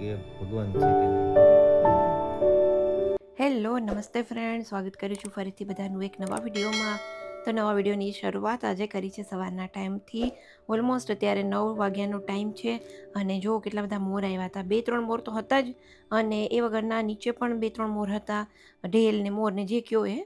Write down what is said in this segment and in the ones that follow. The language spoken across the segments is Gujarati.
કે ભગવાન છે કે હેલો, નમસ્તે ફ્રેન્ડ સ્વાગત કરું છું ફરીથી બધાનું એક નવા વિડીયોમાં. તો નવા વિડીયોની શરૂઆત આજે કરી છે સવારના ટાઈમથી. ઓલમોસ્ટ અત્યારે નવ વાગ્યાનો ટાઈમ છે અને જો કેટલા બધા મોર આવ્યા હતા. બે ત્રણ મોર તો હતા જ અને એ વગરના નીચે પણ બે ત્રણ મોર હતા. ઢેલ ને મોર ને જે કયો એ.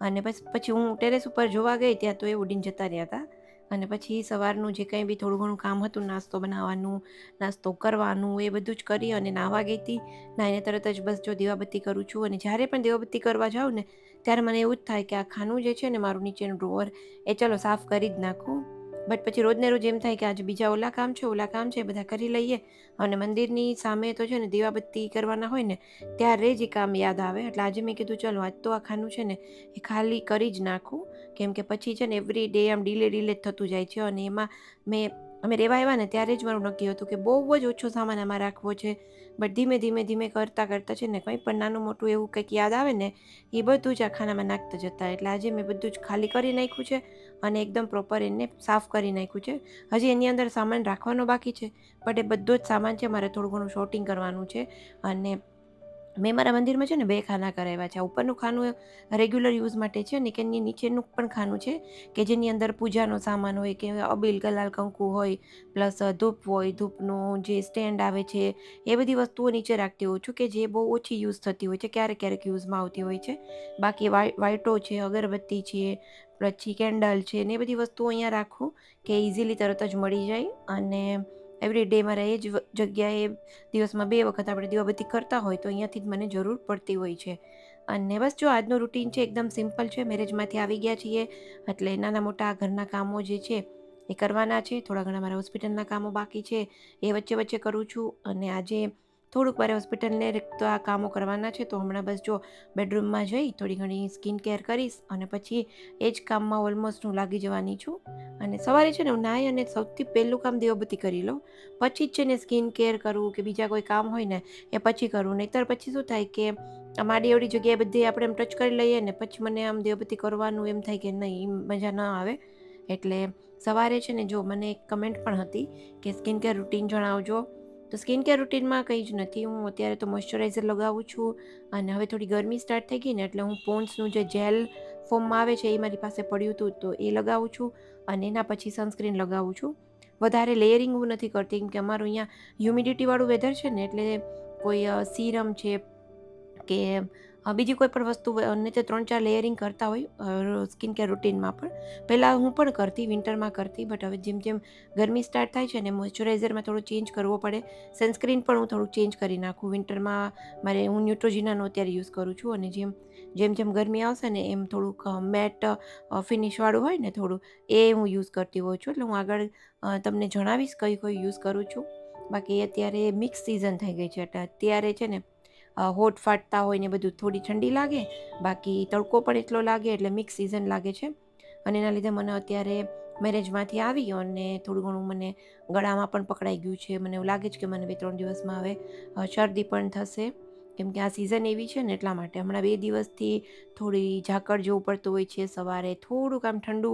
અને પછી હું ટેરેસ ઉપર જોવા ગઈ ત્યાં તો એ ઉડીને જતા રહ્યા હતા. અને પછી સવારનું જે કંઈ બી થોડું ઘણું કામ હતું, નાસ્તો બનાવવાનું, નાસ્તો કરવાનું, એ બધું જ કરી અને નાહવા ગઈ હતી. નાહીને તરત જ બસ જો દીવાબત્તી કરું છું અને જ્યારે પણ દીવાબત્તી કરવા જાઉં ને, ત્યારે મને એવું જ થાય કે આ ખાનું જે છે ને, મારું નીચેનું ડ્રોવર એ ચલો સાફ કરી જ નાખું. બટ પછી રોજને રોજ એમ થાય કે આજે બીજા ઓલા કામ છે, ઓલા કામ છે બધા કરી લઈએ. અને મંદિરની સામે તો છે ને દીવાબત્તી કરવાના હોય ને, ત્યારે જ એ કામ યાદ આવે. એટલે આજે મેં કીધું, ચલો, આજ તો આ ખાનું છે ને, એ ખાલી કરી જ નાખું. કેમ કે પછી છે ને એવરી ડે આમ ડીલે ડીલે થતું જાય છે. અને એમાં મેં અમે રહેવા આવ્યા ને ત્યારે જ મારું નક્કી હતું કે બહુ જ ઓછો સામાન આમાં રાખવો છે. બટ ધીમે ધીમે ધીમે કરતાં કરતાં છે ને કંઈ પણ નાનું, મોટું એવું કંઈક યાદ આવે ને, એ બધું જ આ ખાનામાં નાખતા જતા. એટલે આજે મેં બધું જ ખાલી કરી નાખ્યું છે અને એકદમ પ્રોપર એને સાફ કરી નાખ્યું છે. હજી એની અંદર સામાન રાખવાનો બાકી છે. બટ એ બધો જ સામાન છે, મારે થોડું ઘણું શોર્ટિંગ કરવાનું છે અને મેં મારા મંદિરમાં છે ને બે ખાના કરાવ્યા છે. ઉપરનું ખાનું રેગ્યુલર યુઝ માટે છે અને કે નીચેનું પણ ખાનું છે કે જેની અંદર પૂજાનો સામાન હોય કે અબીલ ગલાલ કંકુ હોય, પ્લસ ધૂપ હોય, ધૂપનું જે સ્ટેન્ડ આવે છે, એ બધી વસ્તુઓ નીચે રાખતી હોઉં છું કે જે બહુ ઓછી યુઝ થતી હોય છે, ક્યારેક ક્યારેક યુઝમાં આવતી હોય છે. બાકી વાઇટો છે, અગરબત્તી છે, પછી કેન્ડલ છે ને એ બધી વસ્તુઓ અહીંયા રાખું કે ઇઝીલી તરત જ મળી જાય અને એવરી ડે મારે એ જ જગ્યાએ દિવસમાં બે વખત આપણે દીવાબત્તી કરતા હોય તો અહીંયાથી જ મને જરૂર પડતી હોય છે. અને બસ જો આજનું રૂટીન છે એકદમ સિમ્પલ છે મેરેજમાંથી આવી ગયા છીએ, એટલે નાના મોટા ઘરના કામો જે છે એ કરવાના છે, થોડા ઘણા મારા હોસ્પિટલના કામો બાકી છે, એ વચ્ચે વચ્ચે કરું છું અને આજે થોડુંક મારે હોસ્પિટલને તો આ કામો કરવાના છે, તો હમણાં બસ જો બેડરૂમમાં જઈ થોડી ઘણી સ્કિન કેર કરીશ અને પછી એ જ કામમાં ઓલમોસ્ટ હું લાગી જવાની છું. અને સવારે છે ને હું નાહી અને સૌથી પહેલું કામ દીવાબત્તી કરી લઉં. પછી જ છે ને સ્કિન કેર કરવું કે બીજા કોઈ કામ હોય ને એ પછી કરવું નહીંતર પછી શું થાય કે આમ એવડી જગ્યાએ બધી આપણે એમ ટચ કરી લઈએ ને પછી મને આમ દીવાબત્તી કરવાનું એમ થાય કે નહીં મજા ન આવે. એટલે સવારે છે ને જો મને એક કમેન્ટ પણ હતી કે સ્કિન કેર રૂટીન જણાવજો. તો સ્કિન કેર રૂટીનમાં કંઈ જ નથી. હું અત્યારે તો મોઇશ્ચરાઇઝર લગાવું છું અને હવે થોડી ગરમી સ્ટાર્ટ થઈ ગઈ ને એટલે હું પોન્ડ્સનું જે જેલ ફોર્મમાં આવે છે એ મારી પાસે પડ્યું હતું તો એ લગાવું છું અને એના પછી સનસ્ક્રીન લગાવું છું. વધારે લેયરિંગ હું નથી કરતી કેમ કે અમારું અહીંયા હ્યુમિડિટીવાળું વેધર છે ને એટલે કોઈ સીરમ છે કે બીજી કોઈ પણ વસ્તુ નીચે ત્રણ ચાર લેયરિંગ કરતા હોય સ્કિન કેર રૂટીનમાં પણ. પહેલાં હું પણ કરતી વિન્ટરમાં કરતી બટ હવે જેમ જેમ ગરમી સ્ટાર્ટ થાય છે ને મોઇશ્ચરાઇઝરમાં થોડું ચેન્જ કરવો પડે. સનસ્ક્રીન પણ હું થોડુંક ચેન્જ કરી નાખું. વિન્ટરમાં મારે, હું ન્યુટ્રોજીનાનો અત્યારે યુઝ કરું છું અને જેમ જેમ જેમ ગરમી આવશે ને, એમ થોડુંક મેટ ફિનિશવાળું હોય ને, થોડું, એ હું યુઝ કરતી હોઉં છું. એટલે હું આગળ તમને જણાવીશ કઈ કઈ યુઝ કરું છું. બાકી અત્યારે મિક્સ સિઝન થઈ ગઈ છે. એટલે અત્યારે છે ને હોટ ફાટતા હોય ને બધું થોડી ઠંડી લાગે, બાકી તડકો પણ એટલો લાગે એટલે મિક્સ સિઝન લાગે છે. અને એના લીધે મને અત્યારે મેરેજમાંથી આવી અને થોડું ઘણું મને ગળામાં પણ પકડાઈ ગયું છે. મને એવું લાગે છે કે મને બે ત્રણ દિવસમાં હવે શરદી પણ થશે. કેમ કે આ સિઝન એવી છે ને એટલા માટે. હમણાં બે દિવસથી થોડી ઝાકળ જેવું પડતું હોય છે. સવારે થોડુંક આમ ઠંડુ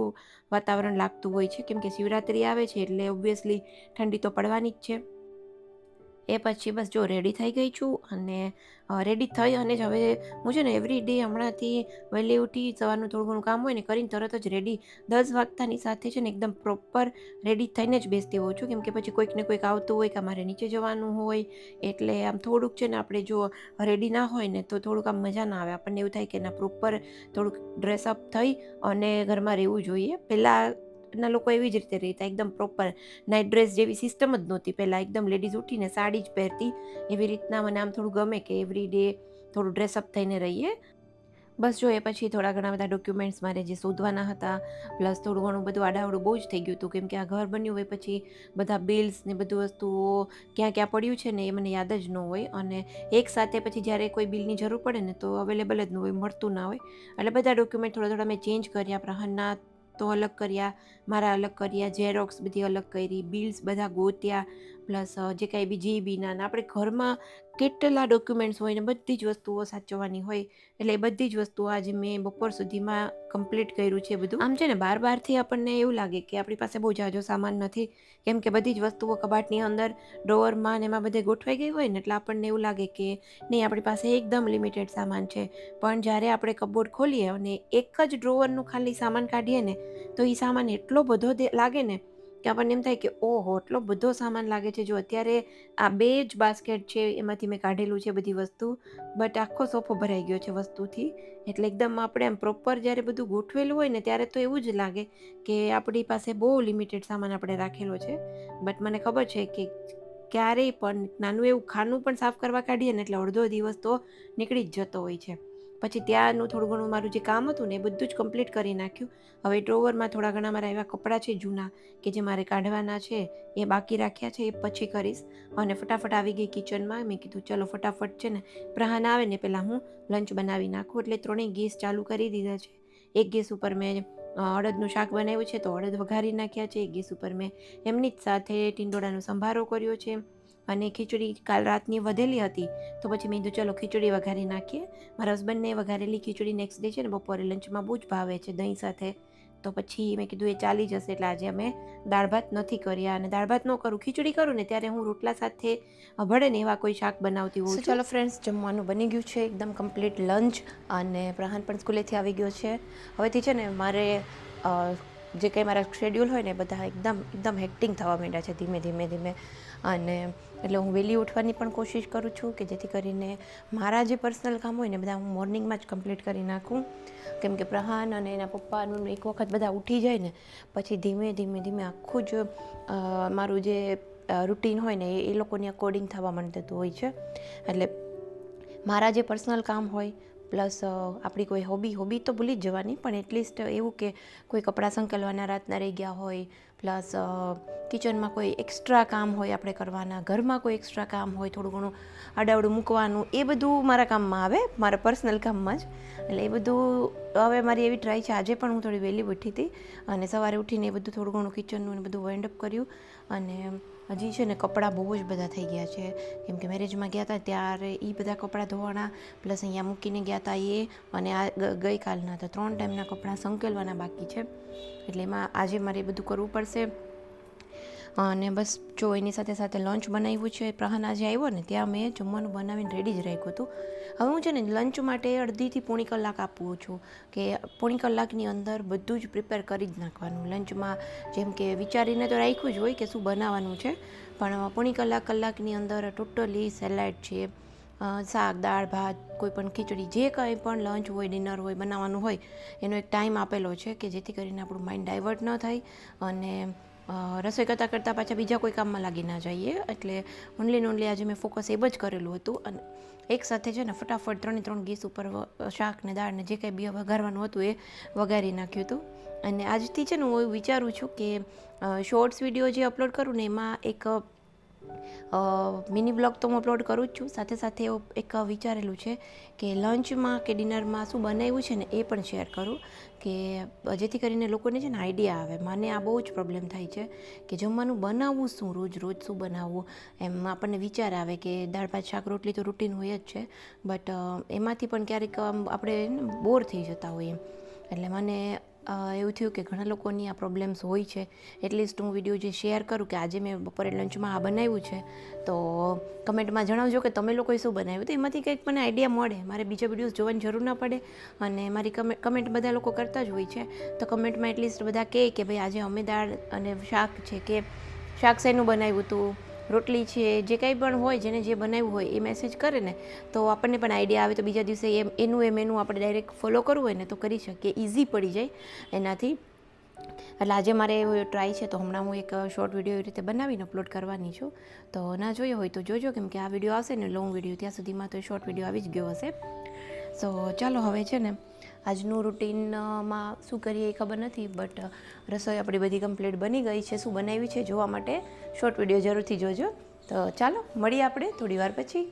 વાતાવરણ લાગતું હોય છે. કેમ કે શિવરાત્રિ આવે છે એટલે ઓબ્વિયસલી ઠંડી તો પડવાની જ છે. એ પછી બસ જો રેડી થઈ ગઈ છું અને રેડી થઈ અને જ હવે હું છે ને એવરી ડે હમણાંથી વહેલી ઉઠી સવારનું થોડું ઘણું કામ હોય ને કરીને તરત જ રેડી દસ વાગતાની સાથે છે ને એકદમ પ્રોપર રેડી થઈને જ બેસતી હોઉં છું. કેમ કે પછી કોઈક ને કોઈક આવતું હોય કે અમારે નીચે જવાનું હોય, એટલે આમ થોડુંક છે ને આપણે જો રેડી ના હોય ને તો થોડુંક આમ મજા ના આવે. આપણને એવું થાય કે ના પ્રોપર થોડુંક ડ્રેસઅપ થઈ અને ઘરમાં રહેવું જોઈએ. પહેલાં ના લોકો એવી જ રીતે રહેતા. એકદમ પ્રોપર નાઇટ ડ્રેસ જેવી સિસ્ટમ જ નહોતી. પહેલાં એકદમ લેડીઝ ઉઠીને સાડી જ પહેરતી. એવી રીતના મને આમ થોડું ગમે કે એવરી ડે થોડું ડ્રેસઅપ થઈને રહીએ. બસ જો એ પછી થોડા ઘણા બધા ડોક્યુમેન્ટ્સ મારે જે શોધવાના હતા પ્લસ થોડું ઘણું બધું આડાવડું બહુ જ થઈ ગયું હતું. કેમ કે આ ઘર બન્યું હોય પછી બધા બિલ્સ ને બધું વસ્તુઓ ક્યાં ક્યાં પડ્યું છે ને એ મને યાદ જ ન હોય. અને એક સાથે પછી જ્યારે કોઈ બિલની જરૂર પડે ને તો અવેલેબલ જ ન હોય, મળતું ના હોય. એટલે બધા ડોક્યુમેન્ટ થોડા થોડા મેં ચેન્જ કર્યા. પ્રહનના તો અલગ કર્યા મારા અલગ કર્યા ઝેરોક્સ બધી અલગ કરી બિલ્સ બધા ગોત્યા પ્લસ જે કાંઈ બી જીબીના આપણે ઘરમાં કેટલા ડોક્યુમેન્ટ્સ હોય ને, બધી જ વસ્તુઓ સાચવવાની હોય. એટલે એ બધી જ વસ્તુઓ આજે મેં બપોર સુધીમાં કમ્પ્લીટ કર્યું છે બધું. આમ છે ને બાર બારથી આપણને એવું લાગે કે આપણી પાસે બહુ જાજો સામાન નથી. કેમ કે બધી જ વસ્તુઓ કબાટની અંદર, ડ્રોવરમાં ને એમાં બધે ગોઠવાઈ ગઈ હોય ને, એટલે આપણને એવું લાગે કે નહીં, આપણી પાસે એકદમ લિમિટેડ સામાન છે. પણ જ્યારે આપણે કબોર્ડ ખોલીએ અને એક જ ડ્રોવરનું ખાલી સામાન કાઢીએ ને, તો એ સામાન એટલો બધો લાગે ને કે આપણને એમ થાય કે, ઓહો એટલો બધો સામાન લાગે છે. જો અત્યારે આ બે જ બાસ્કેટ છે, એમાંથી મેં કાઢેલું છે બધી વસ્તુ બટ આખો સોફો ભરાઈ ગયો છે વસ્તુથી. એટલે એકદમ આપણે એમ પ્રોપર જ્યારે બધું ગોઠવેલું હોય ને, ત્યારે તો એવું જ લાગે કે આપણી પાસે બહુ લિમિટેડ સામાન આપણે રાખેલો છે. બટ મને ખબર છે કે ક્યારેય પણ નાનું એવું ખાનું પણ સાફ કરવા કાઢીએ ને એટલે અડધો દિવસ તો નીકળી જ જતો હોય છે. પછી ત્યાંનું થોડું ઘણું મારું જે કામ હતું ને એ બધું જ કમ્પ્લીટ કરી નાખ્યું. હવે ડ્રોવરમાં થોડા ઘણા મારા એવા કપડાં છે જૂના કે જે મારે કાઢવાના છે, એ બાકી રાખ્યા છે, એ પછી કરીશ. અને ફટાફટ આવી ગઈ કિચનમાં મેં કીધું ચલો ફટાફટ છે ને પ્રહાન આવે ને પહેલાં હું લંચ બનાવી નાખું. એટલે ત્રણેય ગેસ ચાલુ કરી દીધા છે. એક ગેસ ઉપર મેં અડદનું શાક બનાવ્યું છે તો અડદ વઘારી નાખ્યા છે. એક ગેસ ઉપર મેં એમની જ સાથે ટીંડોળાનો સંભારો કર્યો છે. અને ખીચડી કાલ રાતની વધેલી હતી તો પછી મેં કીધું ચલો ખીચડી વઘારી નાખીએ. મારા હસબન્ડને વઘારેલી ખીચડી નેક્સ્ટ ડે છે ને બપોરે લંચમાં બહુ જ ભાવે છે દહીં સાથે. તો પછી મેં કીધું એ ચાલી જશે એટલે આજે અમે દાળ ભાત નથી કર્યા. અને દાળ ભાત ન કરું ખીચડી કરું ને ત્યારે હું રોટલા સાથે ભળે ને એવા કોઈ શાક બનાવતી હોઉં ચાલો ફ્રેન્ડ્સ જમવાનું બની ગયું છે એકદમ કમ્પ્લીટ લંચ અને પ્રહાન પણ સ્કૂલેથી આવી ગયો છે. હવેથી છે ને મારે જે કંઈ મારા શેડ્યુલ હોય ને બધા એકદમ એકદમ હેક્ટિંગ થવા માંડ્યા છે ધીમે ધીમે ધીમે. અને એટલે હું વહેલી ઉઠવાની પણ કોશિશ કરું છું કે જેથી કરીને મારા જે પર્સનલ કામ હોય ને બધા હું મોર્નિંગમાં જ કમ્પ્લીટ કરી નાખું. કેમ કે પ્રહાન અને એના પપ્પાનું એક વખત બધા ઉઠી જાય ને, પછી ધીમે ધીમે ધીમે આખું જ મારું જે રૂટીન હોય ને એ લોકોની અકોર્ડિંગ થવા માંડતું હોય છે. એટલે મારા જે પર્સનલ કામ હોય પ્લસ આપણી કોઈ હોબી હોબી તો ભૂલી જ જવાની, પણ એટલીસ્ટ એવું કે કોઈ કપડાં સંકલવાના રાતના રહી ગયા હોય, પ્લસ કિચનમાં કોઈ એક્સ્ટ્રા કામ હોય આપણે કરવાના, ઘરમાં કોઈ એક્સ્ટ્રા કામ હોય, થોડું ઘણું આડાવડું મૂકવાનું, એ બધું મારા કામમાં આવે, મારા પર્સનલ કામમાં જ. એટલે એ બધું હવે મારી એવી ટ્રાય છે. આજે પણ હું થોડી વહેલી ઉઠી હતી અને સવારે ઉઠીને એ બધું થોડું ઘણું કિચનનું બધું વાઇન્ડ અપ કર્યું. અને હજી છે ને કપડાં બહુ જ બધા થઈ ગયા છે. કેમ કે મેરેજમાં ગયા હતા ત્યારે એ બધા કપડાં ધોવાના, પ્લસ અહીંયા મૂકીને ગયા હતા એ અને આ ગઈકાલના હતા ત્રણ ટાઈમના કપડાં સંકેલવાના બાકી છે. એટલે એમાં આજે મારે એ બધું કરવું પડશે. અને બસ જો એની સાથે સાથે લંચ બનાવ્યું છે, પ્રહાન આજે આવ્યો ને, ત્યાં મેં જમવાનું બનાવીને રેડી જ રાખ્યું હતું. હવે હું છે ને લંચ માટે અડધીથી પોણી કલાક આપું છું કે પોણી કલાકની અંદર બધું જ પ્રિપેર કરી જ નાખવાનું. લંચમાં જેમ કે વિચારીને તો રાખ્યું જ હોય કે શું બનાવવાનું છે, પણ પોણી કલાક કલાકની અંદર ટોટલી સેલેડ છે શાક, દાળ, ભાત, કોઈ પણ ખીચડી, જે કંઈ પણ લંચ હોય ડિનર હોય, બનાવવાનું હોય, એનો એક ટાઈમ આપેલો છે કે જેથી કરીને આપણું માઇન્ડ ડાયવર્ટ ન થાય અને રસોઈ કરતાં કરતાં પાછા બીજા કોઈ કામમાં લાગી ના જઈએ. એટલે ઓનલી ઓનલી આજે મેં ફોકસ એ જ કરેલું હતું. અને એક સાથે છે ને ફટાફટ ત્રણે ત્રણ ગેસ ઉપર શાક ને દાળ ને જે કંઈ બી વઘારવાનું હતું એ વઘારી નાખ્યું હતું. અને આજથી છે ને હું એવું વિચારું છું કે શોર્ટ્સ વીડિયો જે અપલોડ કરું ને એમાં એક મિની બ્લોગ તો હું અપલોડ કરું જ છું. સાથે સાથે એક વિચારેલું છે કે લંચમાં કે ડિનરમાં શું બનાવ્યું છે ને એ પણ શેર કરું કે જેથી કરીને લોકોને છે ને આઈડિયા આવે. મને આ બહુ જ પ્રોબ્લેમ થાય છે કે જમવાનું બનાવવું શું? રોજ રોજ શું બનાવવું? એમ આપણને વિચાર આવે કે દાળ, ભાત, શાક, રોટલી તો રૂટીન હોય જ છે. બટ એમાંથી પણ ક્યારેક આપણે બોર થઈ જતા હોઈએ. એટલે મને એવું થયું કે ઘણા લોકોની આ પ્રોબ્લેમ્સ હોય છે. એટલીસ્ટ હું વીડિયો જે શેર કરું કે આજે મેં બપોરે લંચમાં આ બનાવ્યું છે. તો કમેન્ટમાં જણાવજો કે તમે લોકોએ શું બનાવ્યું? તો એમાંથી કંઈક મને આઈડિયા મળે. મારે બીજા વિડીયોઝ જોવાની જરૂર ના પડે અને મારી કમે કમેન્ટ બધા લોકો કરતા જ હોય છે. તો કમેન્ટમાં એટલીસ્ટ બધા કહે કે ભાઈ આજે અમે દાળ અને શાક છે કે શાક શેનું બનાવ્યું હતું? રોટલી છે, જે કંઈ પણ હોય, જેને જે બનાવ્યું હોય, એ મેસેજ કરે ને, તો આપણને પણ આઈડિયા આવે. તો બીજા દિવસે એમ, એનું એ મેનુ આપણે ડાયરેક્ટ ફોલો કરવું હોય ને, તો કરી શકીએ. ઇઝી પડી જાય એનાથી. એટલે આજે મારે એવો ટ્રાય છે, તો હમણાં હું એક શોર્ટ વીડિયો એવી રીતે બનાવીને અપલોડ કરવાની છું. તો ના જોયો હોય તો જોજો, કેમ કે આ વીડિયો આવશે ને લોંગ વીડિયો ત્યાં સુધીમાં તો શોર્ટ વીડિયો આવી જ ગયો હશે. સો ચાલો હવે છે ને આજનું રૂટીનમાં શું કરીએ એ ખબર નથી, બટ રસોઈ આપણી બધી કમ્પ્લીટ બની ગઈ છે. શું બનાવ્યું છે જોવા માટે શોર્ટ વીડિયો જરૂરથી જોજો. તો ચાલો, મળીએ આપણે થોડી વાર પછી.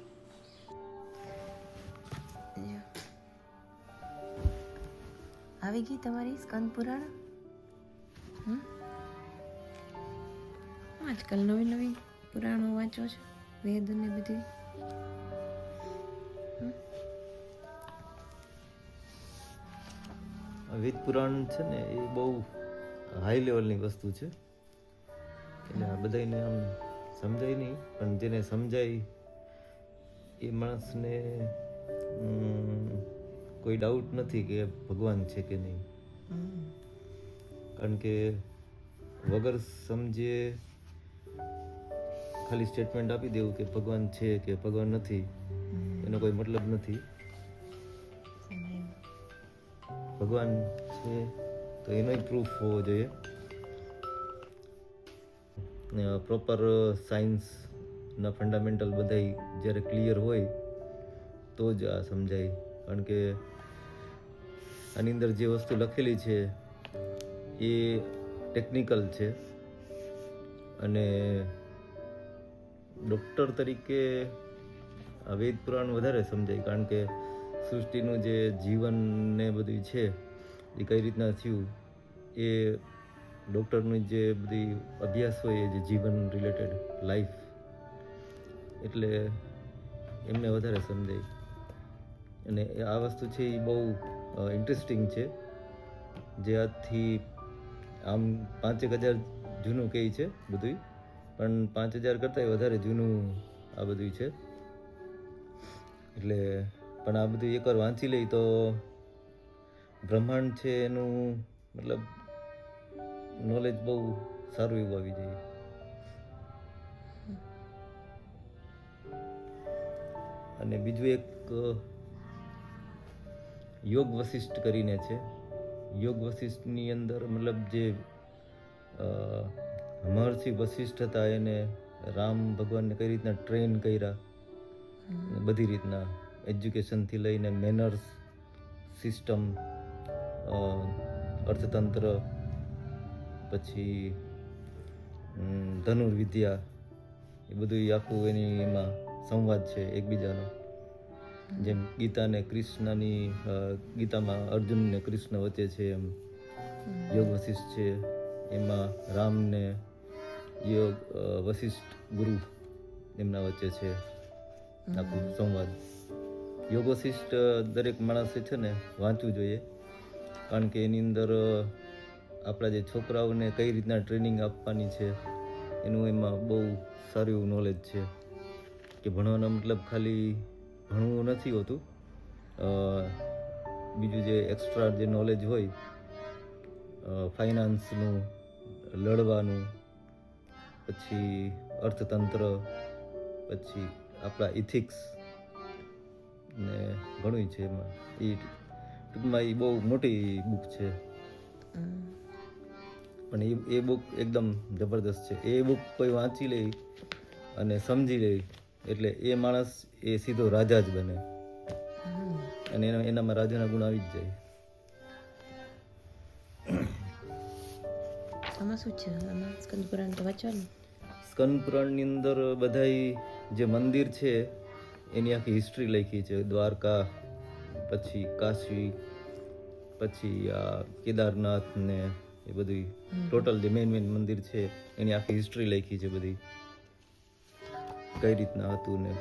આવી ગઈ તમારી સ્કંદ પુરાણ? આજકાલ નવી નવી પુરાણો વાંચો છો, વેદ ને બધી. વેદ પુરાણ છે ને એ બહુ હાઈ લેવલની વસ્તુ છે. એટલે આ બધાને આમ સમજાય નહીં પણ જેને સમજાય એ માણસને કોઈ ડાઉટ નથી કે ભગવાન છે કે નહીં. કારણ કે વગર સમજે ખાલી સ્ટેટમેન્ટ આપી દેવું કે ભગવાન છે કે ભગવાન નથી એનો કોઈ મતલબ નથી. ભગવાન છે તો એનો પ્રૂફ હોવો જોઈએ પ્રોપર સાયન્સના ફંડામેન્ટલ બધાય જ્યારે ક્લિયર હોય તો જ આ સમજાય કારણ કે આની અંદર જે વસ્તુ લખેલી છે એ ટેકનિકલ છે અને ડૉક્ટર તરીકે વેદ પુરાણ વધારે સમજાય કારણ કે સૃષ્ટિનું જે જીવન ને બધું છે, એ કઈ રીતના થયું? એ ડૉક્ટરની જે બધી અભ્યાસ હોય એ જે જીવન રિલેટેડ લાઈફ એટલે એમને વધારે સમજાય અને આ વસ્તુ છે એ બહુ ઇન્ટરેસ્ટિંગ છે. જે આજથી આમ પાંચેક હજાર જૂનું કહે છે બધું પણ પાંચ હજાર કરતાંય વધારે જૂનું આ બધું છે. એટલે પણ આ બધું એકવાર વાંચી લઈ તો બ્રહ્માંડ છે એનું મતલબ નોલેજ બહુ સારું એવું આવી જાય. અને બીજું એક યોગ વશિષ્ઠ કરીને છે. યોગ વશિષ્ઠની અંદર મતલબ જે મહર્ષિ વશિષ્ઠ હતા એને રામ ભગવાનને કઈ રીતના ટ્રેન કર્યા બધી રીતના. એજ્યુકેશનથી લઈને મેનર્સ સિસ્ટમ અર્થતંત્ર, પછી ધનુર્વિદ્યા, એ બધું આખું એની એમાં સંવાદ છે એકબીજાનો. જેમ ગીતા ને કૃષ્ણની ગીતામાં અર્જુન ને કૃષ્ણ વચ્ચે છે એમ. યોગ વશિષ્ઠ છે. એમાં રામ ને યોગ વશિષ્ઠ ગુરુ એમના વચ્ચે છે. આખું સંવાદ. યોગ વશિષ્ઠ દરેક માણસે છે ને વાંચવું જોઈએ. કારણ કે એની અંદર આપણા જે છોકરાઓને કઈ રીતના ટ્રેનિંગ આપવાની છે, એનું એમાં બહુ સારું એવું નોલેજ છે. કે ભણવાનો મતલબ ખાલી ભણવું નથી હોતું. બીજું જે એક્સ્ટ્રા જે નોલેજ હોય ફાઇનાન્સનું લડવાનું, પછી અર્થતંત્ર, પછી આપણા ઇથિક્સ ને ઘણું છે એમાં. એ ટૂંકમાં એ બહુ મોટી બુક છે. પણ એ એ બુક એકદમ જબરદસ્ત છે. એ બુક કોઈ વાંચી લે અને સમજી લે એટલે એ માણસ એ સીધો રાજા જ બને. અને એના એનામાં રાજાના ગુણ આવી જ જાય. આમાં શું છે? આમાં સ્કંદ પુરાણ તો વાંચવાનું? સ્કંદ પુરાણની અંદર બધાય જે મંદિર છે એની આખી હિસ્ટ્રી લખી છે. દ્વારકા પછી કાશી પછી આ કેદારનાથ ને એ બધી ટોટલ જે મેન મેન મંદિર છે એની આખી હિસ્ટ્રી લખી છે બધી. કઈ રીતના હતું ને?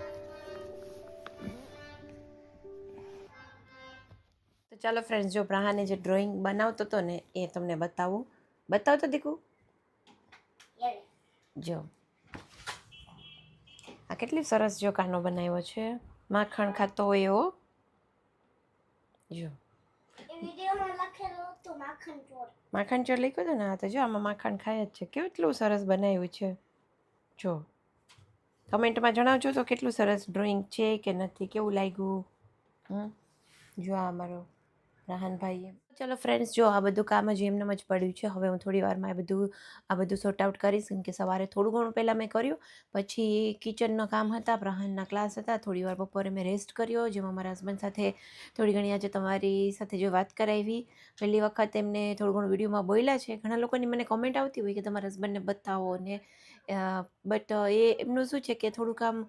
તો ચાલો ફ્રેન્ડ્સ જો પ્રહાને જે ડ્રોઈંગ બનાવતો હતો ને એ તમને બતાવું. બતાવતો દીકુ? જો. કેટલી સરસ જો કાનો બનાવ્યો છે? માખણ ખાતો હોય એવો? જો. માખણ ચોર. લખ્યું હતું ને? આ તો જો આમાં માખણ ખાય જ છે. કેટલું સરસ બનાવ્યું છે? જો. કમેન્ટમાં જણાવજો તો કેટલું સરસ ડ્રોઈંગ છે કે નથી કેવું લાગ્યું? હમ? જો આ અમારો રાહનભાઈએ ચલો ફ્રેન્ડ્સ જો આ બધું કામ જ એમનેમ જ પડ્યું છે. હવે હું થોડી વારમાં એ બધું, આ બધું સોર્ટ આઉટ કરીશ, કેમ કે સવારે થોડું ઘણું પહેલાં મેં કર્યું. પછી કિચનના કામ હતા પ્રહાનના ક્લાસ હતા. થોડી વાર બપોરે મેં રેસ્ટ કર્યો, જેમાં મારા હસબન્ડ સાથે થોડી ઘણી આજે તમારી સાથે જો વાત કરાવી. પહેલી વખત એમને થોડું ઘણું વિડીયોમાં બોલ્યા છે. ઘણા લોકોની મને કોમેન્ટ આવતી હોય કે તમારા હસબન્ડને બતાવો ને બટ એ એમનું શું છે કે થોડુંક આમ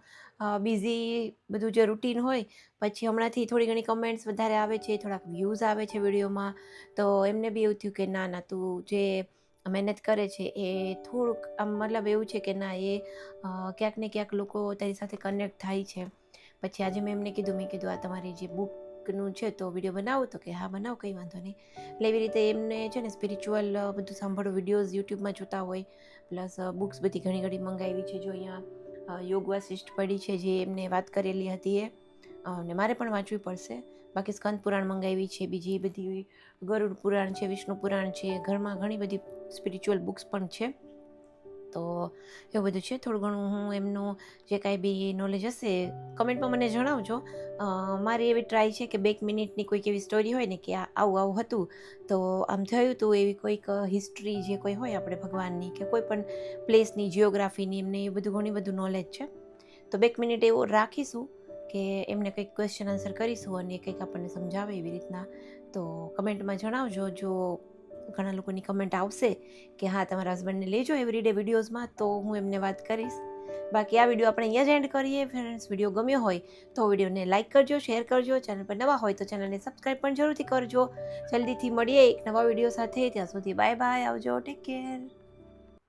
બિઝી બધું જે રૂટીન હોય, પછી હમણાંથી થોડી ઘણી કમેન્ટ્સ વધારે આવે છે, થોડાક વ્યૂઝ આવે છે વિડીયોમાં તો એમને બી એવું થયું કે ના ના, તું જે મહેનત કરે છે એ થોડુંક આમ મતલબ એવું છે કે ના, એ ક્યાંક ને ક્યાંક લોકો તારી સાથે કનેક્ટ થાય છે. પછી આજે મેં એમને કીધું, મેં કીધું, આ તમારી જે બુકનું છે તો વીડિયો બનાવો. તો કે, હા, બનાવો, કંઈ વાંધો નહીં. એટલે એવી રીતે એમને છે ને સ્પિરિચ્યુઅલ બધું સાંભળો વિડીયોઝ યુટ્યુબમાં જોતા હોય. પ્લસ બુક્સ બધી ઘણી ઘણી મંગાવી છે જો અહીંયા યોગ વાસિષ્ઠ પડી છે જે એમને વાત કરેલી હતી એ. અને મારે પણ વાંચવી પડશે. બાકી સ્કંદ પુરાણ મંગાવી છે, બીજી બધી ગરુડ પુરાણ છે, વિષ્ણુ પુરાણ છે, ઘરમાં ઘણી બધી સ્પિરિચ્યુઅલ બુક્સ પણ છે. તો એવું બધું છે. થોડું ઘણું હું એમનું જે કાંઈ બી નોલેજ હશે કમેન્ટમાં મને જણાવજો. મારી એવી ટ્રાય છે કે બે મિનિટની કોઈક એવી સ્ટોરી હોય ને કે આવું આવું હતું, તો આમ થયું હતું એવી કોઈક હિસ્ટ્રી જે કોઈ હોય આપણે ભગવાનની કે કોઈ પણ પ્લેસની જિયોગ્રાફીની એમને એ બધું ઘણી બધું નોલેજ છે. તો બે મિનિટ એવું રાખીશું. કે એમને કંઈક ક્વેશ્ચન આન્સર કરીશું અને કંઈક આપણને સમજાવે એવી રીતના, તો કમેન્ટમાં જણાવજો. જો ઘણા લોકોની કમેન્ટ આવશે કે હા, તમારા હસબન્ડને લેજો એવરીડે વિડીયોઝમાં તો હું એમને વાત કરીશ. બાકી આ વીડિયો આપણે અહીંયા જ એન્ડ કરીએ. ફ્રેન્ડ્સ વીડિયો ગમ્યો હોય તો વિડીયોને લાઇક કરજો શેર કરજો. ચેનલ પર નવા હોય તો ચેનલને સબસ્ક્રાઈબ પણ જરૂરથી કરજો. જલ્દીથી મળીએ એક નવા વીડિયો સાથે. ત્યાં સુધી બાય બાય આવજો. Take care